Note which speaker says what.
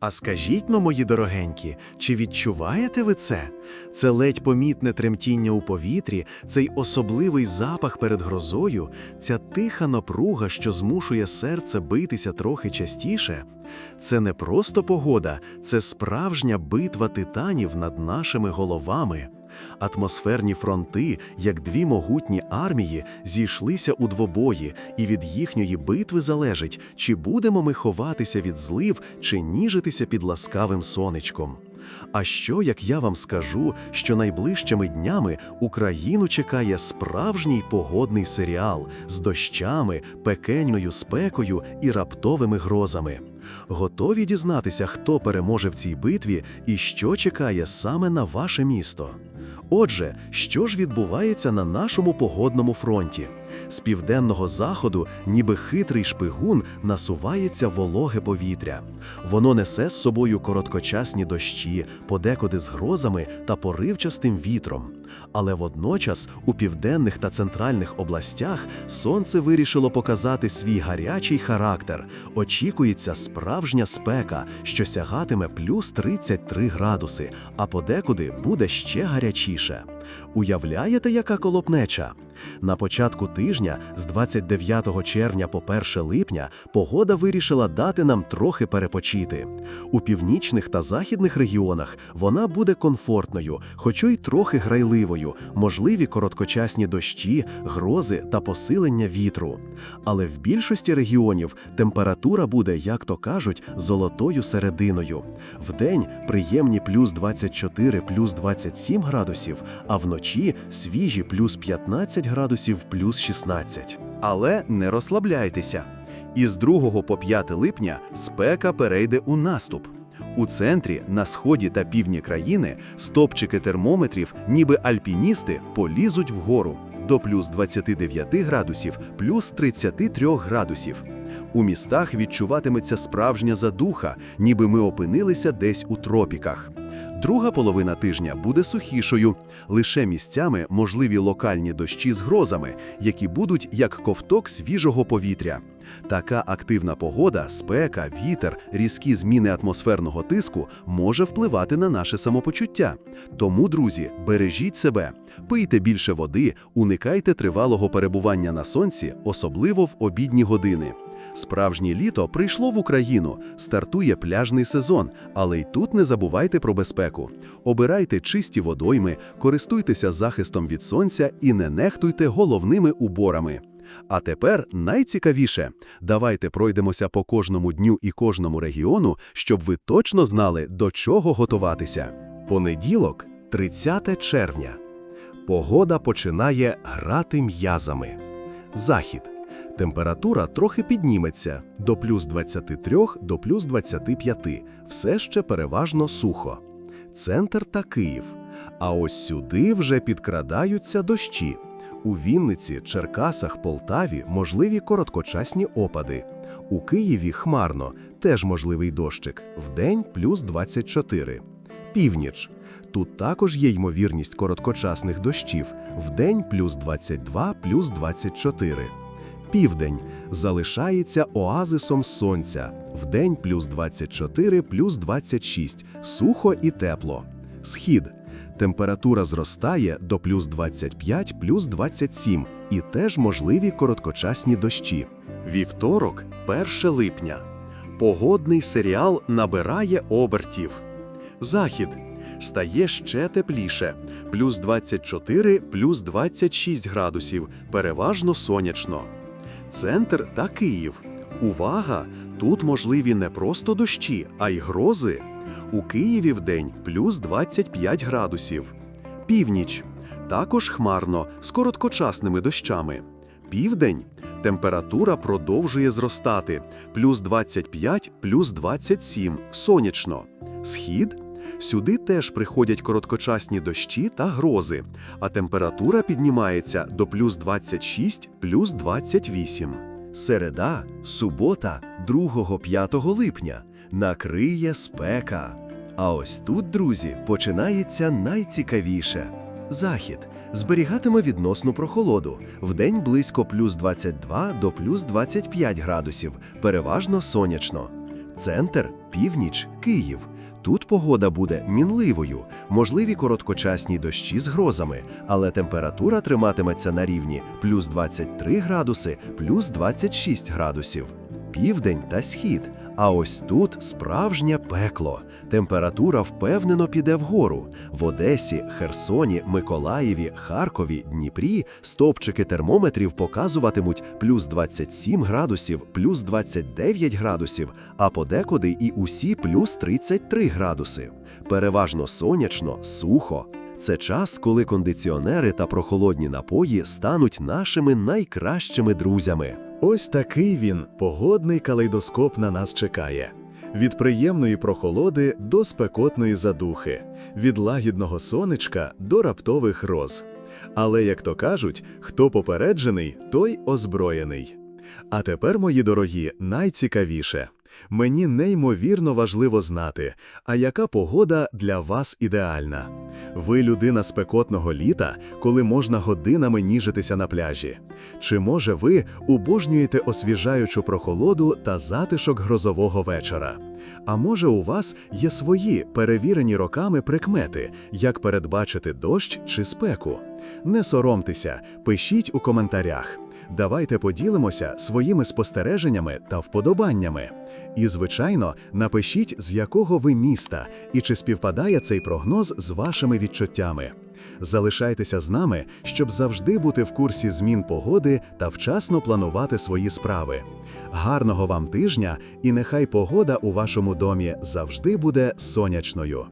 Speaker 1: А скажіть но, мої дорогенькі, чи відчуваєте ви це? Це ледь помітне тремтіння у повітрі, цей особливий запах перед грозою, ця тиха напруга, що змушує серце битися трохи частіше. Це не просто погода, це справжня битва титанів над нашими головами. Атмосферні фронти, як дві могутні армії, зійшлися у двобої, і від їхньої битви залежить, чи будемо ми ховатися від злив, чи ніжитися під ласкавим сонечком. А що, як я вам скажу, що найближчими днями Україну чекає справжній погодний серіал з дощами, пекельною спекою і раптовими грозами? Готові дізнатися, хто переможе в цій битві і що чекає саме на ваше місто? Отже, що ж відбувається на нашому погодному фронті? З південного заходу, ніби хитрий шпигун, насувається вологе повітря. Воно несе з собою короткочасні дощі, подекуди з грозами та поривчастим вітром. Але водночас у південних та центральних областях сонце вирішило показати свій гарячий характер. Очікується справжня спека, що сягатиме плюс 33 градуси, а подекуди буде ще гарячіше. Уявляєте, яка колопнеча? На початку тижня, з 29 червня по 1 липня, погода вирішила дати нам трохи перепочити. У північних та західних регіонах вона буде комфортною, хоча й трохи грайливою, можливі короткочасні дощі, грози та посилення вітру. Але в більшості регіонів температура буде, як то кажуть, золотою серединою. Вдень приємні плюс 24, плюс 27 градусів, а вночі свіжі плюс 15 градусів, плюс 16.
Speaker 2: Але не розслабляйтеся. Із 2 по 5 липня спека перейде у наступ. У центрі, на сході та півдні країни стопчики термометрів, ніби альпіністи, полізуть вгору до плюс 29 градусів, плюс 33 градусів. У містах відчуватиметься справжня задуха, ніби ми опинилися десь у тропіках. Друга половина тижня буде сухішою, лише місцями можливі локальні дощі з грозами, які будуть як ковток свіжого повітря. Така активна погода, спека, вітер, різкі зміни атмосферного тиску може впливати на наше самопочуття. Тому, друзі, бережіть себе, пийте більше води, уникайте тривалого перебування на сонці, особливо в обідні години. Справжнє літо прийшло в Україну, стартує пляжний сезон, але й тут не забувайте про безпеку. Обирайте чисті водойми, користуйтеся захистом від сонця і не нехтуйте головними уборами. А тепер найцікавіше. Давайте пройдемося по кожному дню і кожному регіону, щоб ви точно знали, до чого готуватися.
Speaker 1: Понеділок, 30 червня. Погода починає грати м'язами. Захід. Температура трохи підніметься до плюс 23 до плюс 25, все ще переважно сухо. Центр та Київ. А ось сюди вже підкрадаються дощі. У Вінниці, Черкасах, Полтаві можливі короткочасні опади. У Києві хмарно, теж можливий дощик, вдень плюс 24. Північ. Тут також є ймовірність короткочасних дощів, вдень плюс 22, плюс 24. Південь залишається оазисом сонця, вдень плюс 24, плюс 26, сухо і тепло. Схід. Температура зростає до плюс 25, плюс 27 і теж можливі короткочасні дощі. Вівторок, 1 липня. Погодний серіал набирає обертів. Захід. Стає ще тепліше. Плюс 24, плюс 26 градусів, переважно сонячно. Центр та Київ. Увага! Тут можливі не просто дощі, а й грози. У Києві вдень плюс 25 градусів. Північ. Також хмарно з короткочасними дощами. Південь. Температура продовжує зростати. Плюс 25, плюс 27. Сонячно. Схід. Сюди теж приходять короткочасні дощі та грози, а температура піднімається до плюс 26, плюс 28. Середа, субота, 2-5 липня. Накриє спека. А ось тут, друзі, починається найцікавіше. Захід зберігатиме відносну прохолоду. Вдень близько плюс 22 до плюс 25 градусів, переважно сонячно.
Speaker 2: Центр, північ, Київ. Тут погода буде мінливою, можливі короткочасні дощі з грозами, але температура триматиметься на рівні плюс 23 градуси, плюс 26 градусів. Південь та схід. А ось тут справжнє пекло. Температура впевнено піде вгору. В Одесі, Херсоні, Миколаєві, Харкові, Дніпрі стопчики термометрів показуватимуть плюс 27 градусів, плюс 29 градусів, а подекуди і усі плюс 33 градуси. Переважно сонячно, сухо. Це час, коли кондиціонери та прохолодні напої стануть нашими найкращими друзями.
Speaker 1: Ось такий він, погодний калейдоскоп на нас чекає. Від приємної прохолоди до спекотної задухи, від лагідного сонечка до раптових роз. Але, як то кажуть, хто попереджений, той озброєний. А тепер, мої дорогі, найцікавіше. Мені неймовірно важливо знати, а яка погода для вас ідеальна. Ви людина спекотного літа, коли можна годинами ніжитися на пляжі. Чи може ви обожнюєте освіжаючу прохолоду та затишок грозового вечора? А може у вас є свої перевірені роками прикмети, як передбачити дощ чи спеку? Не соромтеся, пишіть у коментарях. Давайте поділимося своїми спостереженнями та вподобаннями. І, звичайно, напишіть, з якого ви міста і чи співпадає цей прогноз з вашими відчуттями. Залишайтеся з нами, щоб завжди бути в курсі змін погоди та вчасно планувати свої справи. Гарного вам тижня, і нехай погода у вашому домі завжди буде сонячною.